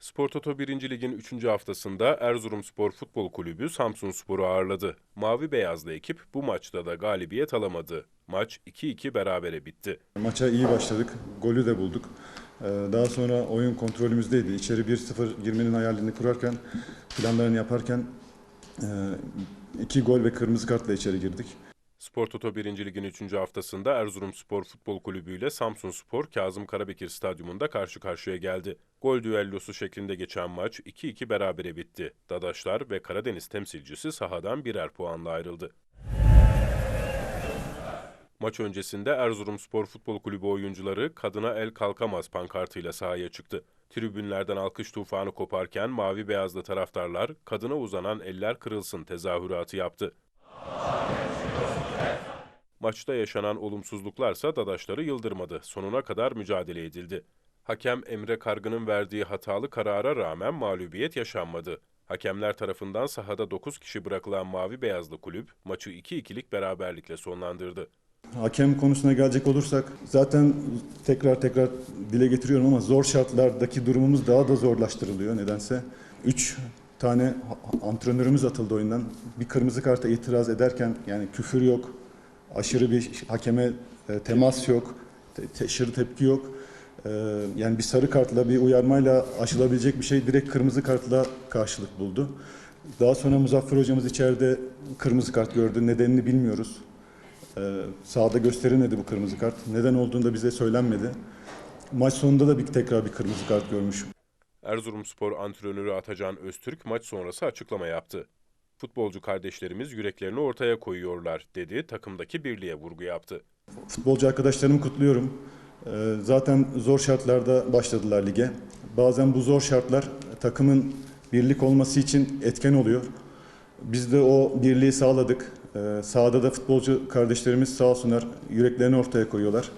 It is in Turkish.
Spor Toto 1. Lig'in 3. haftasında Erzurumspor Futbol Kulübü Samsunspor'u ağırladı. Mavi beyazlı ekip bu maçta da galibiyet alamadı. Maç 2-2 berabere bitti. Maça iyi başladık. Golü de bulduk. Ee, Daha sonra oyun kontrolümüzdeydi. İçeri 1-0 girmenin hayalini kurarken, planlarını yaparken e, iki gol ve kırmızı kartla içeri girdik. Spor Toto 1. Lig'in 3. haftasında Erzurumspor Futbol Kulübü ile Samsunspor Kazım Karabekir Stadyumunda karşı karşıya geldi. Gol düellosu şeklinde geçen maç 2-2 berabere bitti. Dadaşlar ve Karadeniz temsilcisi sahadan birer puanla ayrıldı. Maç öncesinde Erzurumspor Futbol Kulübü oyuncuları kadına el kalkamaz pankartıyla sahaya çıktı. Tribünlerden alkış tufanı koparken mavi beyazlı taraftarlar kadına uzanan eller kırılsın tezahüratı yaptı. Maçta yaşanan olumsuzluklarsa Dadaşları yıldırmadı. Sonuna kadar mücadele edildi. Hakem Emre Kargı'nın verdiği hatalı karara rağmen mağlubiyet yaşanmadı. Hakemler tarafından sahada 9 kişi bırakılan mavi beyazlı kulüp maçı 2-2'lik beraberlikle sonlandırdı. Hakem konusuna gelecek olursak zaten tekrar tekrar dile getiriyorum ama zor şartlardaki durumumuz daha da zorlaştırılıyor nedense. Üç tane ha- antrenörümüz atıldı oyundan. Bir kırmızı karta itiraz ederken yani küfür yok, aşırı bir hakeme e, temas yok, te- aşırı tepki yok. E, yani bir sarı kartla bir uyarmayla aşılabilecek bir şey direkt kırmızı kartla karşılık buldu. Daha sonra Muzaffer hocamız içeride kırmızı kart gördü. Nedenini bilmiyoruz. Ee, sahada gösterilmedi bu kırmızı kart. Neden olduğunu da bize söylenmedi. Maç sonunda da bir tekrar bir kırmızı kart görmüş. Erzurumspor antrenörü Atacan Öztürk maç sonrası açıklama yaptı. Futbolcu kardeşlerimiz yüreklerini ortaya koyuyorlar dedi, takımdaki birliğe vurgu yaptı. Futbolcu arkadaşlarımı kutluyorum. Ee, zaten zor şartlarda başladılar lige. Bazen bu zor şartlar takımın birlik olması için etken oluyor. Biz de o birliği sağladık. Ee, sahada da futbolcu kardeşlerimiz sağ olsunlar yüreklerini ortaya koyuyorlar.